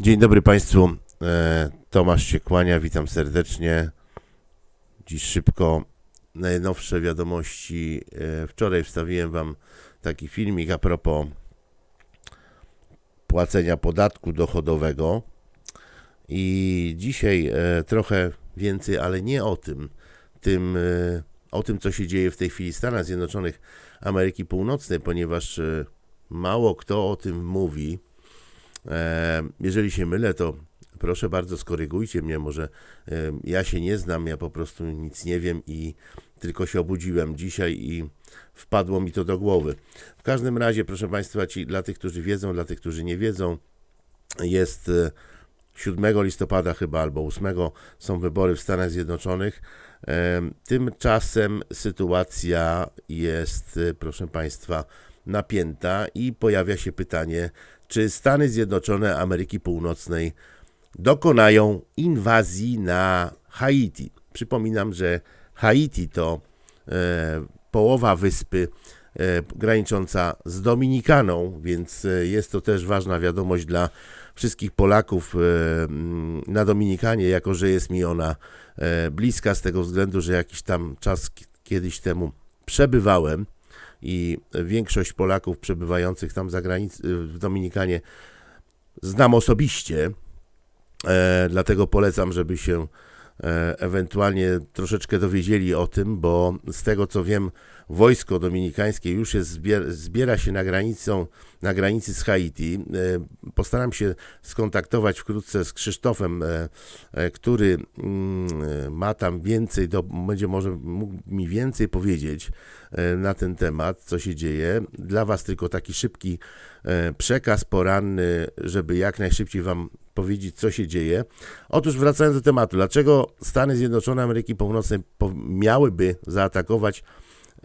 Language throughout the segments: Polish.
Dzień dobry Państwu. E, Tomasz się kłania, witam serdecznie. Dziś szybko najnowsze wiadomości. E, Wczoraj wstawiłem Wam taki filmik a propos płacenia podatku dochodowego. I dzisiaj e, trochę więcej, ale nie o tym. tym o tym, co się dzieje w tej chwili w Stanach Zjednoczonych Ameryki Północnej, ponieważ mało kto o tym mówi. E, Jeżeli się mylę, to proszę bardzo skorygujcie mnie, może e, ja się nie znam, ja po prostu nic nie wiem i tylko się obudziłem dzisiaj i wpadło mi to do głowy. W każdym razie, proszę Państwa, ci, dla tych, którzy wiedzą, dla tych, którzy nie wiedzą, jest e, 7 listopada chyba albo 8 są wybory w Stanach Zjednoczonych. E, Tymczasem sytuacja jest, e, proszę Państwa, napięta i pojawia się pytanie, czy Stany Zjednoczone Ameryki Północnej dokonają inwazji na Haiti. Przypominam, że Haiti to e, połowa wyspy e, granicząca z Dominikaną, więc e, jest to też ważna wiadomość dla wszystkich Polaków e, na Dominikanie, jako że jest mi ona e, bliska z tego względu, że jakiś tam czas kiedyś temu przebywałem i większość Polaków przebywających tam za granic- w Dominikanie znam osobiście, e, dlatego polecam, żeby się ewentualnie troszeczkę dowiedzieli o tym, bo z tego co wiem, wojsko dominikańskie już jest, zbier- zbiera się na, granicą, na granicy z Haiti. E, Postaram się skontaktować wkrótce z Krzysztofem, e, e, który mm, e, ma tam więcej, do, będzie może mógł mi więcej powiedzieć e, na ten temat, co się dzieje. Dla Was tylko taki szybki e, przekaz poranny, żeby jak najszybciej Wam powiedzieć, co się dzieje. Otóż wracając do tematu, dlaczego Stany Zjednoczone Ameryki Północnej miałyby zaatakować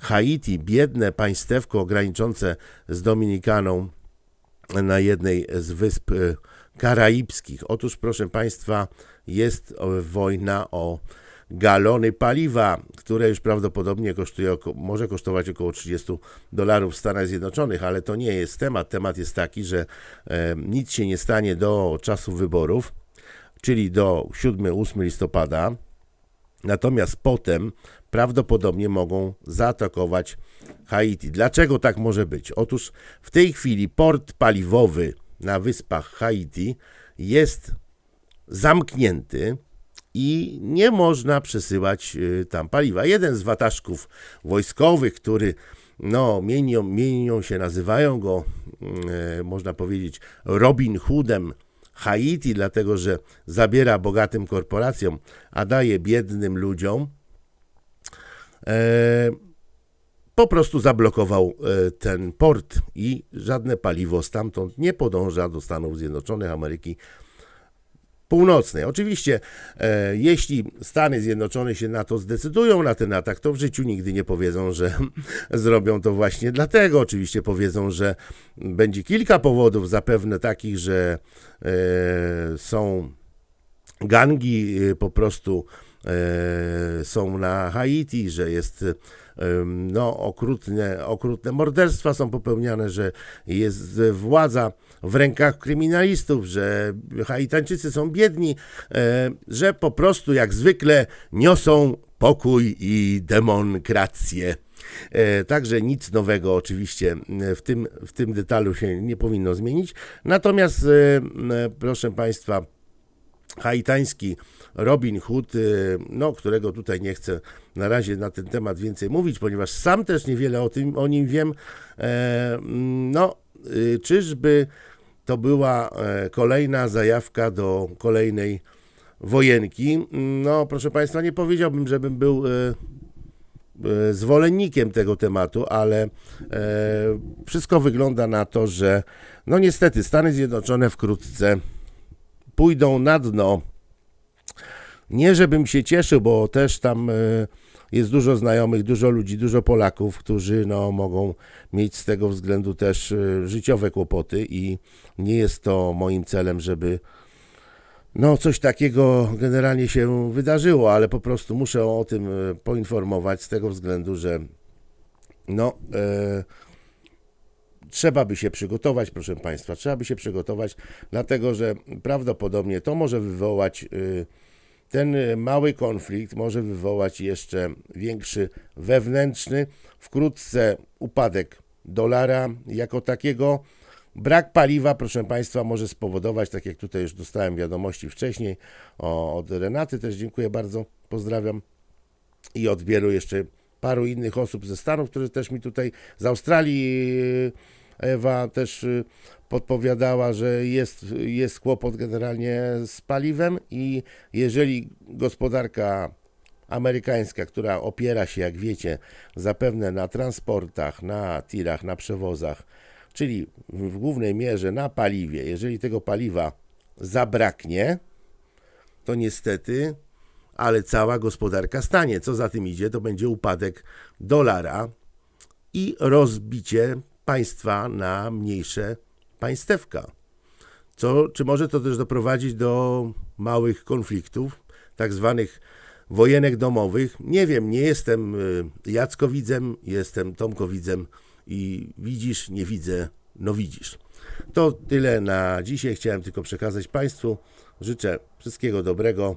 Haiti, biedne państewko graniczące z Dominikaną na jednej z wysp e, karaibskich. Otóż, proszę Państwa, jest e, wojna o galony paliwa, które już prawdopodobnie kosztuje, może kosztować około 30 dolarów w Stanach Zjednoczonych, ale to nie jest temat. Temat jest taki, że e, nic się nie stanie do czasu wyborów, czyli do 7-8 listopada. Natomiast potem prawdopodobnie mogą zaatakować Haiti. Dlaczego tak może być? Otóż w tej chwili port paliwowy na wyspach Haiti jest zamknięty i nie można przesyłać y, tam paliwa. Jeden z wataszków wojskowych, który no, mienią, mienią się, nazywają go, y, można powiedzieć, Robin Hoodem Haiti, dlatego że zabiera bogatym korporacjom, a daje biednym ludziom. E, po prostu zablokował e, ten port i żadne paliwo stamtąd nie podąża do Stanów Zjednoczonych Ameryki Północnej. Oczywiście, e, jeśli Stany Zjednoczone się na to zdecydują, na ten atak, to w życiu nigdy nie powiedzą, że zrobią to właśnie dlatego. Oczywiście powiedzą, że będzie kilka powodów, zapewne takich, że e, są gangi e, po prostu są na Haiti, że jest em, no, okrutne, okrutne morderstwa są popełniane, że jest władza w rękach kryminalistów, że Haitańczycy są biedni, e, że po prostu jak zwykle niosą pokój i demokrację. E, Także nic nowego oczywiście e, w tym, w tym detalu się nie powinno zmienić. Natomiast, e, proszę Państwa, haitański Robin Hood, y, no, którego tutaj nie chcę na razie na ten temat więcej mówić, ponieważ sam też niewiele o, tym, o nim wiem. E, mm, No, y, czyżby to była e, kolejna zajawka do kolejnej wojenki? No, proszę Państwa, nie powiedziałbym, żebym był e, zwolennikiem tego tematu, ale e, wszystko wygląda na to, że no niestety Stany Zjednoczone wkrótce pójdą na dno. Nie, żebym się cieszył, bo też tam e, jest dużo znajomych, dużo ludzi, dużo Polaków, którzy no, mogą mieć z tego względu też e, życiowe kłopoty i nie jest to moim celem, żeby no, coś takiego generalnie się wydarzyło, ale po prostu muszę o tym e, poinformować z tego względu, że no, e, trzeba by się przygotować, proszę Państwa, trzeba by się przygotować, dlatego że prawdopodobnie to może wywołać, y, ten y, mały konflikt może wywołać jeszcze większy wewnętrzny, wkrótce upadek dolara jako takiego. Brak paliwa, proszę Państwa, może spowodować, tak jak tutaj już dostałem wiadomości wcześniej od Renaty, też dziękuję bardzo, pozdrawiam i od wielu jeszcze paru innych osób ze Stanów, które też mi tutaj z Australii yy, Ewa też yy, podpowiadała, że jest, jest kłopot generalnie z paliwem i jeżeli gospodarka amerykańska, która opiera się, jak wiecie, zapewne na transportach, na tirach, na przewozach, czyli w głównej mierze na paliwie, jeżeli tego paliwa zabraknie, to niestety ale cała gospodarka stanie. Co za tym idzie, to będzie upadek dolara i rozbicie państwa na mniejsze państewka. Co, czy może to też doprowadzić do małych konfliktów, tak zwanych wojenek domowych? Nie wiem, nie jestem y, Jackowidzem, jestem Tomkowidzem i widzisz, nie widzę, no widzisz. To tyle na dzisiaj. Chciałem tylko przekazać Państwu. Życzę wszystkiego dobrego.